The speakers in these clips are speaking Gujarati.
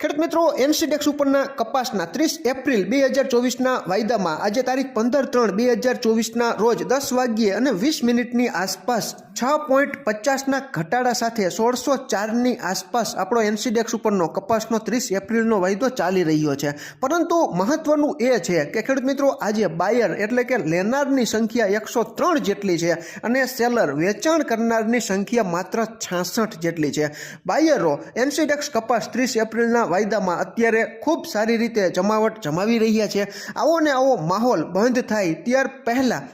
ખેડૂત મિત્રો એનસીડેક્સ ઉપરના કપાસના ત્રીસ એપ્રિલ બે હજાર ચોવીસના વાયદામાં આજે તારીખ પંદર ત્રણ બે હજાર ચોવીસના રોજ દસ વાગ્યે અને વીસ મિનિટની આસપાસ છ પોઈન્ટ પચાસના ઘટાડા સાથે સોળસો ચારની આસપાસ આપણો એનસીડેક્સ ઉપરનો કપાસનો ત્રીસ એપ્રિલનો વાયદો ચાલી રહ્યો છે. પરંતુ મહત્વનું એ છે કે ખેડૂત મિત્રો, આજે બાયર એટલે કે લેનારની સંખ્યા એકસો ત્રણ જેટલી છે અને સેલર વેચાણ કરનારની સંખ્યા માત્ર છાસઠ જેટલી છે. બાયરો એનસીડેક્સ કપાસ ત્રીસ એપ્રિલના વાયદામાં અત્યારે ખૂબ સારી રીતે જમાવટ જમાવી રહ્યા છે. આવો ને આવો માહોલ બંધ થાય ત્યાર પહેલાં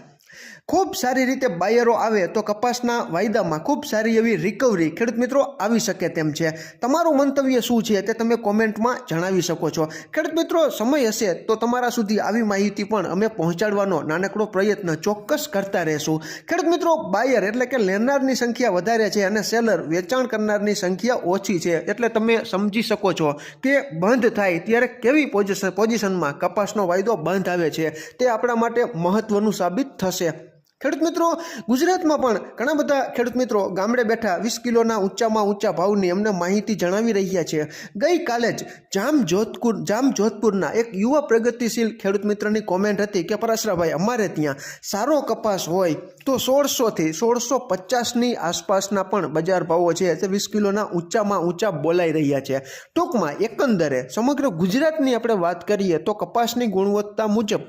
ખૂબ સારી રીતે બાયરો આવે તો કપાસના વાયદામાં ખૂબ સારી એવી રિકવરી ખેડૂત મિત્રો આવી શકે તેમ છે. તમારું મંતવ્ય શું છે તે તમે કોમેન્ટમાં જણાવી શકો છો. ખેડૂત મિત્રો, સમય હશે તો તમારા સુધી આવી માહિતી પણ અમે પહોંચાડવાનો નાનકડો પ્રયત્ન ચોક્કસ કરતા રહેશું. ખેડૂત મિત્રો બાયર એટલે કે લેનારની સંખ્યા વધારે છે અને સેલર વેચાણ કરનારની સંખ્યા ઓછી છે એટલે તમે સમજી શકો છો કે બંધ થાય ત્યારે કેવી પોઝિશન પોઝિશનમાં કપાસનો વાયદો બંધ આવે છે તે આપણા માટે મહત્વનું સાબિત થશે. ખેડૂત મિત્રો, ગુજરાતમાં પણ ઘણા બધા ખેડૂત મિત્રો ગામડે બેઠા વીસ કિલોના ઊંચામાં ઊંચા ભાવની અમને માહિતી જણાવી રહ્યા છે. ગઈકાલે જ જામ જોધપુર જામ જોધપુરના એક યુવા પ્રગતિશીલ ખેડૂત મિત્રની કોમેન્ટ હતી કે, પરાશરાભાઈ, અમારે ત્યાં સારો કપાસ હોય તો સોળસોથી સોળસો પચાસની આસપાસના પણ બજાર ભાવો છે તે વીસ કિલોના ઊંચામાં ઊંચા બોલાઈ રહ્યા છે. ટૂંકમાં એકંદરે સમગ્ર ગુજરાતની આપણે વાત કરીએ તો કપાસની ગુણવત્તા મુજબ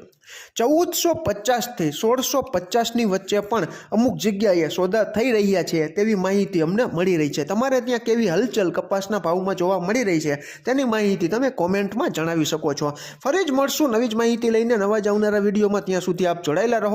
ચૌદસો પચાસથી સોળસો પચાસની વચ્ચે પણ અમુક જગ્યાએ સોદા થઈ રહ્યા છે તેવી માહિતી અમને મળી રહી છે. તમારે ત્યાં કેવી હલચલ કપાસના ભાવમાં જોવા મળી રહી છે તેની માહિતી તમે કોમેન્ટમાં જણાવી શકો છો. ફરી જ મળશું નવી જ માહિતી લઈને નવા જ આવનારા વિડીયોમાં. ત્યાં સુધી આપ જોડાયેલા રહો.